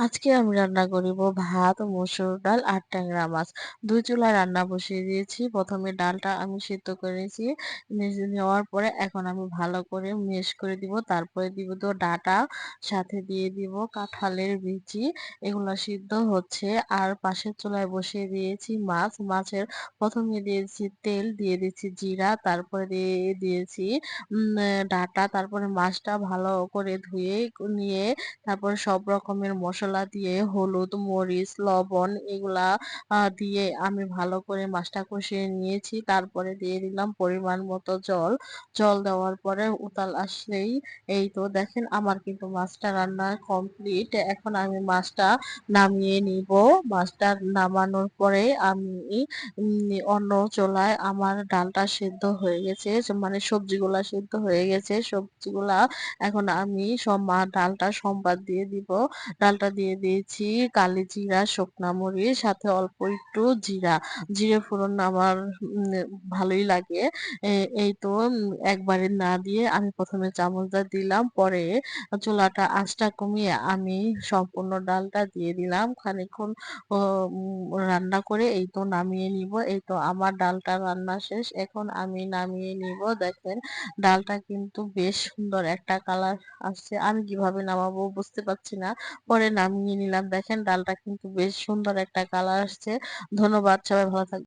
আজকে আমি রান্না করিব ভাত, মসুর ডাল আর ট্যাংরা মাছ। ২ চুলায় রান্না বসিয়ে দিয়েছি। প্রথমে ডালটা আমি সিদ্ধ করে নিয়েছি। নিয়ে নেওয়ার পরে এখন আমি ভালো করে মেশ করে দিব। তারপরে দিব তো ডাঁটা, সাথে দিয়ে দিব কাঁঠালের বিচি। এগুলো সিদ্ধ হচ্ছে। আর পাশের চুলায় বসিয়ে দিয়েছি মাছ। মাছের প্রথমে দিয়েছি তেল, দিয়ে দিচ্ছি জিরা, তারপরে দিয়ে দিয়েছি ডাটা তারপরে মাছটা ভালো করে ধুয়ে নিয়ে তারপরে সব রকমের মসলা দিয়ে হলুদ, মরিচ, লবণ এগুলা দিয়ে আমি ভালো করে মাছটা কষিয়ে নিয়েছি। তারপরে দিয়ে দিলাম পরিমাণ মতো জল। জল দেওয়ার পরে উতাল আসলেই এই তো দেখেন আমার কিন্তু মাছটা রান্না কমপ্লিট। এখন আমি মাছটা নামিয়ে নিব। মাছটা নামানোর পরে আমি অন্য চোলায় আমার ডালটা সেদ্ধ হয়ে গেছে। মানে সবজিগুলা সেদ্ধ হয়ে গেছে। সবজিগুলা এখন আমি ডালটা সম্বাদ দিয়ে দিব। ডালটা দিয়ে দিয়েছি কালি জিরা, শুকনা মরিচ সাথে অল্প একটু জিরা। জিরে ফোড়ন আমার ভালোই লাগে। এই তো একবারে না দিয়ে আমি ১ম এ চামচটা দিলাম। পরে চুলাটা আঁচটা কমিয়ে আমি সম্পূর্ণ ডালটা দিয়ে দিলাম। খানিকক্ষণ রান্না করে এই তো নামিয়ে নিব। এই তো আমার ডালটা রান্না শেষ। এখন আমি নামিয়ে নিব। দেখেন ডালটা কিন্তু বেশ সুন্দর একটা কালার আসছে। আমি কীভাবে নামাবো বুঝতে পারছি না। পরে নামিয়ে নিলাম। দেখেন ডালটা কিন্তু বেশ সুন্দর একটা কালার আসছে। ধন্যবাদ। সবাই ভালো থাকবেন।